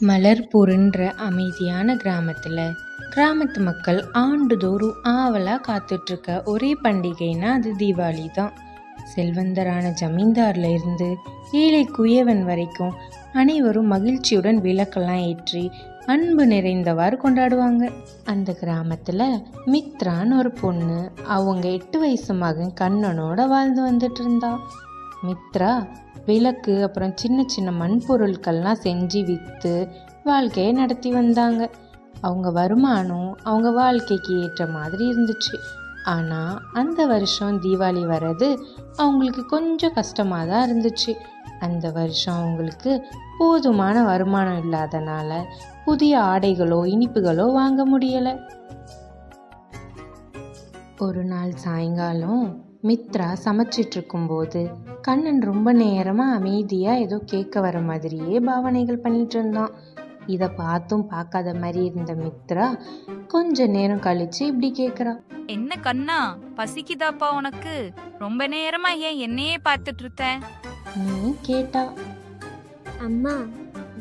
மலர்பூருன்ற அமைதியான கிராமத்தில் கிராமத்து மக்கள் ஆண்டுதோறும் ஆவலாக காத்துட்ருக்க ஒரே பண்டிகைன்னா அது தீபாவளி தான் செல்வந்தரான ஜமீன்தார்ல இருந்து ஏழை குயவன் வரைக்கும் அனைவரும் மகிழ்ச்சியுடன் விளக்கெல்லாம் ஏற்றி அன்பு நிறைந்தவாறு கொண்டாடுவாங்க. அந்த கிராமத்தில் மித்ரான்னு ஒரு பொண்ணு அவங்க எட்டு வயசு மகன் கண்ணனோட வாழ்ந்து வந்துட்டு இருந்தா மித்ரா விளக்கு அப்புறம் சின்ன சின்ன மண் பொருட்கள்லாம் செஞ்சு விற்று வாழ்க்கையை நடத்தி வந்தாங்க. அவங்க வருமானம் அவங்க வாழ்க்கைக்கு ஏற்ற மாதிரி இருந்துச்சு. ஆனால் அந்த வருஷம் தீபாவளி வர்றது அவங்களுக்கு கொஞ்சம் கஷ்டமாக தான் இருந்துச்சு. அந்த வருஷம் அவங்களுக்கு போதுமான வருமானம் இல்லாதனால புதிய ஆடைகளோ இனிப்புகளோ வாங்க முடியலை. ஒரு நாள் சாயங்காலம் மித்ரா சமைச்சிட்டு இருக்கும்போது கண்ணன் ரொம்ப நேரமாக அமைதியாக ஏதோ கேட்க வர மாதிரியே பாவனைகள் பண்ணிட்டு இருந்தான் இதை பார்த்தும் பார்க்காத மாதிரி இருந்த மித்ரா கொஞ்ச நேரம் கழிச்சு இப்படி கேட்குறா என்ன கண்ணா பசிக்குதாப்பா உனக்கு? ரொம்ப நேரமா ஏன் என்னையே பார்த்துட்டு இருக்க நீ கேட்டா. அம்மா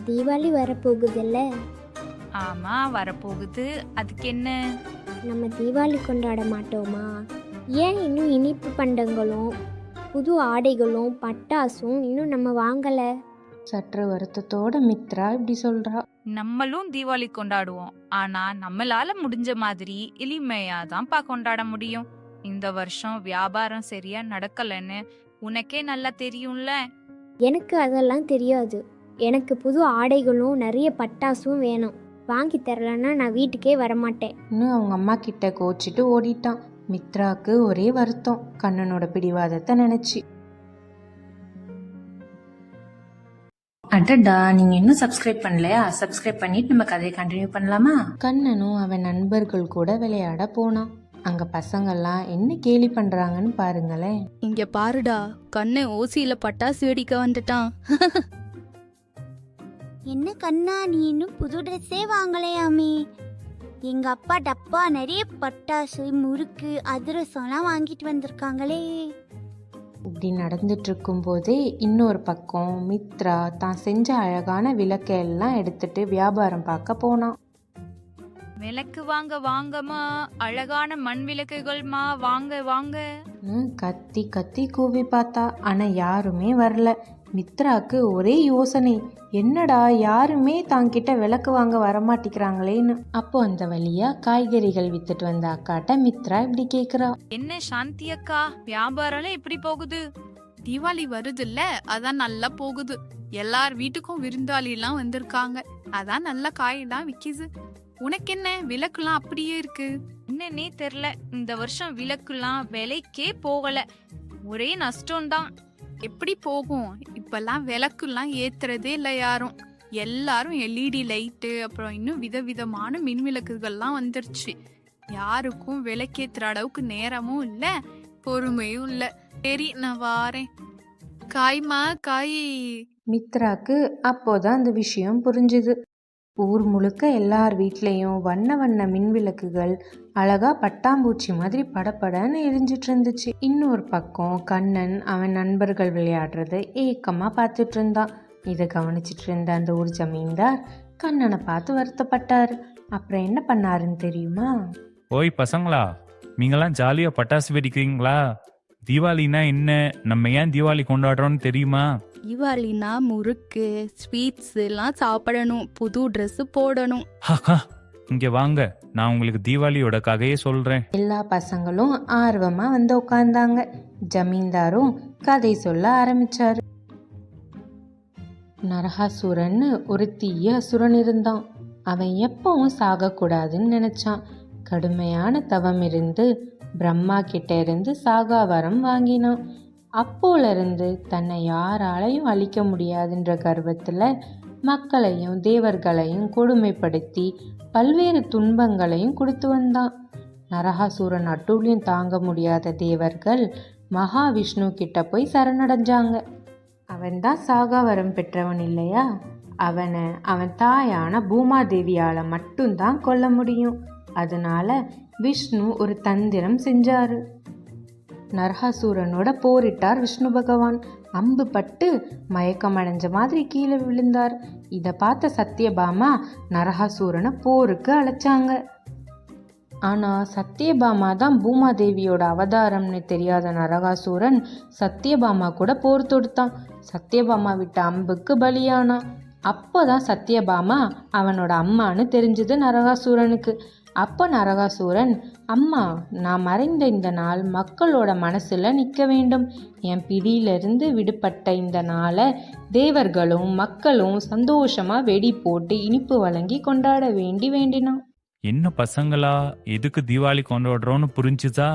தீபாவளி வரப்போகுதுல்ல? ஆமா வரப்போகுது. அதுக்கு என்ன? நம்ம தீபாவளி கொண்டாட மாட்டோமா? ஏன் இன்னும் இனிப்பு பண்டங்களும் புது ஆடைகளும் பட்டாசும் இன்னும் நம்ம வாங்கலை? சற்று வருத்தத்தோட மித்ரா இப்படி சொல்றா. நம்மளும் தீபாவளி கொண்டாடுவோம். ஆனா நம்மளால முடிஞ்ச மாதிரி எளிமையா தான்ப்பா கொண்டாட முடியும். இந்த வருஷம் வியாபாரம் சரியா நடக்கலன்னு உனக்கே நல்லா தெரியும்ல? எனக்கு அதெல்லாம் தெரியாது. எனக்கு புது ஆடைகளும் நிறைய பட்டாசும் வேணும். வாங்கி தரலன்னா நான் வீட்டுக்கே வரமாட்டேன். இன்னும் அவங்க அம்மா கிட்ட கோச்சிட்டு ஓடிட்டான். மித்ராக்கு ஒரே வருத்தம். கண்ணனோட பிடிவாதத்தை நினைச்சு. அடடா நீங்க இன்னும் சப்ஸ்கிரைப் பண்ணலையா? சப்ஸ்கிரைப் பண்ணிட்டு நம்ம கதையை கண்டினியூ பண்ணலாமா? கண்ணனும் அவன் நண்பர்கள் கூட விளையாட போனான். அங்க பசங்கெல்லாம் என்ன கேலி பண்றாங்கன்னு பாருங்களேன். இங்க பாருடா கண்ணு ஓசியில பட்டாசு வெடிக்க வந்துட்டான். என்ன கண்ணா நீ இன்னும் புது ட்ரெஸ்ஸே வாங்கலையாமே? எங்க அப்பா டப்பா நிறைய பட்டாசு முறுக்கு அதிரசம்லாம் வாங்கிட்டு வந்திருக்காங்களே. இப்படி நடந்துட்டு இருக்கும்போதே இன்னொரு பக்கம் மித்ரா தான் செஞ்ச அழகான விளக்கை எல்லாம் எடுத்துட்டு வியாபாரம் பார்க்க போனான். விளக்கு வாங்க வாங்கம்மா அழகான மண் விளக்குகள்மா வாங்க வாங்க. கத்தி கத்தி கூவி பார்த்தா ஆனா யாருமே வரல. மித்ராக்கு ஒரே யோசனை. என்னடா யாருமே தாங்கிட்ட விளக்கு வாங்க வரமாட்டேங்கிறாங்களேன்னு. அப்போ அந்த வழியா காய்கறிகள் வித்துட்டு வந்த அக்காட்ட மித்ரா இப்படி கேக்குறா. என்ன சாந்தி அக்கா வியாபாரம்லாம் எப்படி போகுது? தீபாவளி வருதுல்ல அதான் நல்லா போகுது. எல்லார் வீட்டுக்கும் விருந்தாளி எல்லாம் வந்திருக்காங்க. அதான் நல்ல காயெல்லாம் விக்கிது. உனக்கு என்ன விளக்குலாம் அப்படியே இருக்கு? என்னன்னே தெரில. இந்த வருஷம் விளக்குலாம் விலைக்கே போகல. ஒரே நஷ்டம்தான். எப்படி போகும்? இப்பெல்லாம் விளக்குலாம் ஏத்துறதே இல்லை யாரும். எல்லாரும் எல்இடி லைட்டு அப்புறம் இன்னும் விதவிதமான மின் விளக்குகள்லாம் வந்துருச்சு. யாருக்கும் விளக்கேத்துற அளவுக்கு நேரமும் இல்லை பொறுமையும் இல்லை. சரி நான் வாரேன். காய்மா காய். மித்ராக்கு அப்போதான் அந்த விஷயம் புரிஞ்சுது. ஊர் முழுக்க எல்லார் வீட்லேயும் வண்ண வண்ண மின்விளக்குகள் அழகா பட்டாம்பூச்சி மாதிரி படபடன்னு எரிஞ்சிட்டு இருந்துச்சு. இன்னொரு பக்கம் கண்ணன் அவன் நண்பர்கள் விளையாடுறத ஏக்கமா பார்த்துட்டு இருந்தான். இதை கவனிச்சிட்டு இருந்த அந்த ஊர் ஜமீன்தார் கண்ணனை பார்த்து வருத்தப்பட்டார். அப்புறம் என்ன பண்ணாருன்னு தெரியுமா? ஓய் பசங்களா நீங்களாம் ஜாலியாக பட்டாசு வெடிக்கிறீங்களா? தீபாவளினா என்ன? நம்ம ஏன் தீபாவளி கொண்டாடுறோம்னு தெரியுமா? தீபாவளினா முறுக்கு ஸ்வீட்ஸ் எல்லாம் சாப்பிடணும். புது Dress போடணும். ஹஹா. இங்கே வாங்க. நான் உங்களுக்கு தீபாவளியோட கதையை சொல்கிறேன் எல்லா பசங்களும் ஆர்வமா வந்து உட்கார்ந்தாங்க. ஜமீன்தாரும் கதை சொல்ல ஆரம்பிச்சாரு. நரகாசுரன்னு ஒரு தீய அசுரன் இருந்தான். அவன் எப்பவும் சாகக்கூடாதுன்னு நினைச்சான். கடுமையான தவம் இருந்து பிரம்மா கிட்ட இருந்து சாகா வரம் வாங்கினான். அப்போலருந்து தன்னை யாராலையும் அழிக்க முடியாதுன்ற கர்வத்தில் மக்களையும் தேவர்களையும் கொடுமைப்படுத்தி பல்வேறு துன்பங்களையும் கொடுத்து வந்தான். நரகாசூரன் அட்டூழியம் தாங்க முடியாத தேவர்கள் மகாவிஷ்ணு கிட்ட போய் சரணடைஞ்சாங்க. அவன்தான் சாகாவரம் பெற்றவன் இல்லையா? அவனை அவன் தாயான பூமாதேவியால் மட்டும்தான் கொல்ல முடியும். அதனால விஷ்ணு ஒரு தந்திரம் செஞ்சாரு. நரகாசூரனோட போரிட்டார் விஷ்ணு பகவான். அம்பு பட்டு மயக்கம் அடைஞ்ச மாதிரி கீழே விழுந்தார். இதை பார்த்த சத்யபாமா நரகாசூரனை போருக்கு அழைச்சாங்க. ஆனால் சத்யபாமா தான் பூமாதேவியோட அவதாரம்னு தெரியாத நரகாசூரன் சத்யபாமா கூட போர் தொடுத்தான். சத்யபாமா விட்ட அம்புக்கு பலியானான். அப்போ தான் சத்யபாமா அவனோட அம்மான்னு தெரிஞ்சது நரகாசூரனுக்கு அப்போ நரகாசூரன் அம்மா நான் மறைந்த இந்த நாள் மக்களோட மனசில் நிற்க வேண்டும். என் பிடியிலிருந்து விடுபட்ட இந்த நாளை தேவர்களும் மக்களும் சந்தோஷமாக வெடி போட்டு இனிப்பு வழங்கி கொண்டாட வேண்டி வேண்டினான். என்ன பசங்களா? எதுக்கு தீபாவளி கொண்டாடுறோன்னு புரிஞ்சுதா?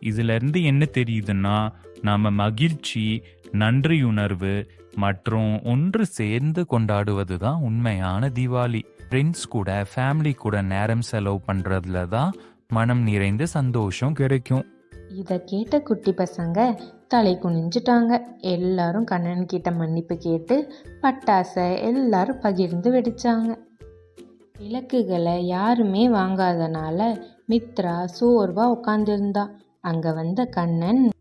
இதுல இருந்து என்ன தெரியுதுன்னா நாம மகிழ்ச்சி நன்றியுணர்வு மற்றும் ஒன்று சேர்ந்து கொண்டாடுவது தான் உண்மையான தீபாவளி. ஃப்ரெண்ட்ஸ் கூட ஃபேமிலி கூட நேரம் செலவு பண்ணுறதுல தான் மனம் நிறைந்த சந்தோஷம் கிடைக்கும். இதை கேட்ட குட்டி பசங்க தலை குனிஞ்சிட்டாங்க. எல்லாரும் கண்ணன் கிட்ட மன்னிப்பு கேட்டு பட்டாசை எல்லாரும் பகிர்ந்து வெடிச்சாங்க. விளக்குகளை யாருமே வாங்காதனால மித்ரா சோர்வாக உட்காந்துருந்தா அங்கே வந்த கண்ணன்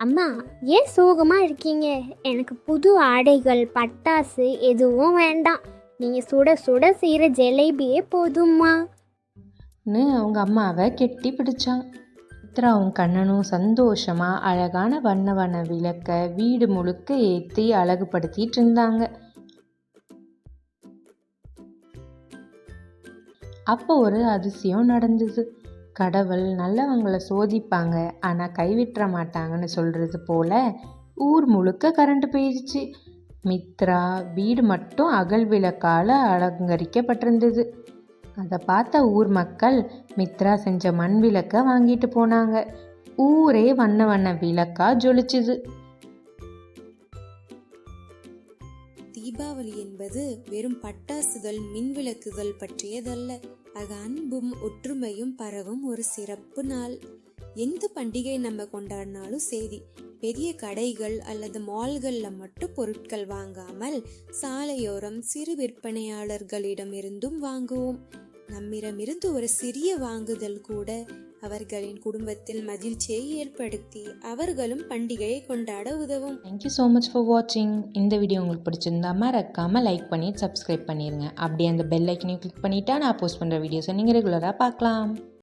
அம்மா ஏன் சோகமாக இருக்கீங்க? எனக்கு புது ஆடைகள் பட்டாசு எதுவும் வேண்டாம். நீங்கள் சுட சுட செய்கிற ஜிலேபியே போதும்மா. ன்னு அவங்க அம்மாவை கெட்டி பிடிச்சான். மித்ராவும் கண்ணனும் சந்தோஷமாக அழகான வண்ண வண்ண விளக்க வீடு முழுக்க ஏற்றி அழகுபடுத்திட்டு இருந்தாங்க. அப்போ ஒரு அதிசயம் நடந்தது. கடவுள் நல்லவங்களை சோதிப்பாங்க ஆனால் கைவிட்டுற மாட்டாங்கன்னு சொல்கிறது போல ஊர் முழுக்க கரண்ட் போயிடுச்சு மித்ரா வீடு மட்டும் அகல் விளக்கால் அலங்கரிக்கப்பட்டிருந்தது. அதை பார்த்த ஊர் மக்கள் மித்ரா செஞ்ச மண் விளக்கை வாங்கிட்டு போனாங்க. ஊரே வண்ண வண்ண விளக்கா ஜொலிச்சுது. தீபாவளி என்பது வெறும் பட்டாசுகள் மின்விளக்குகள் பற்றியதல்ல. அது அன்பும் ஒற்றுமையும் பரவும் ஒரு சிறப்பு நாள். எந்த பண்டிகை நம்ம கொண்டாடினாலும் சரி பெரிய கடைகள் அல்லது மால்களில் மட்டும் பொருட்கள் வாங்காமல் சாலையோரம் சிறு விற்பனையாளர்களிடமிருந்தும் வாங்குவோம். நம்மிடமிருந்து ஒரு சிறிய வாங்குதல் கூட அவர்களின் குடும்பத்தில் மகிழ்ச்சியை ஏற்படுத்தி அவர்களும் பண்டிகையை கொண்டாட உதவும். தேங்க்யூ ஸோ மச் ஃபார் வாட்சிங் இந்த வீடியோ உங்களுக்கு பிடிச்சிருந்தா மறக்காமல் லைக் பண்ணி சப்ஸ்கிரைப் பண்ணிடுங்க அப்படியே அந்த பெல் ஐக்கனையும் கிளிக் பண்ணிட்டா நான் போஸ்ட் பண்ணுற வீடியோஸை நீங்கள் ரெகுலராக பார்க்கலாம்.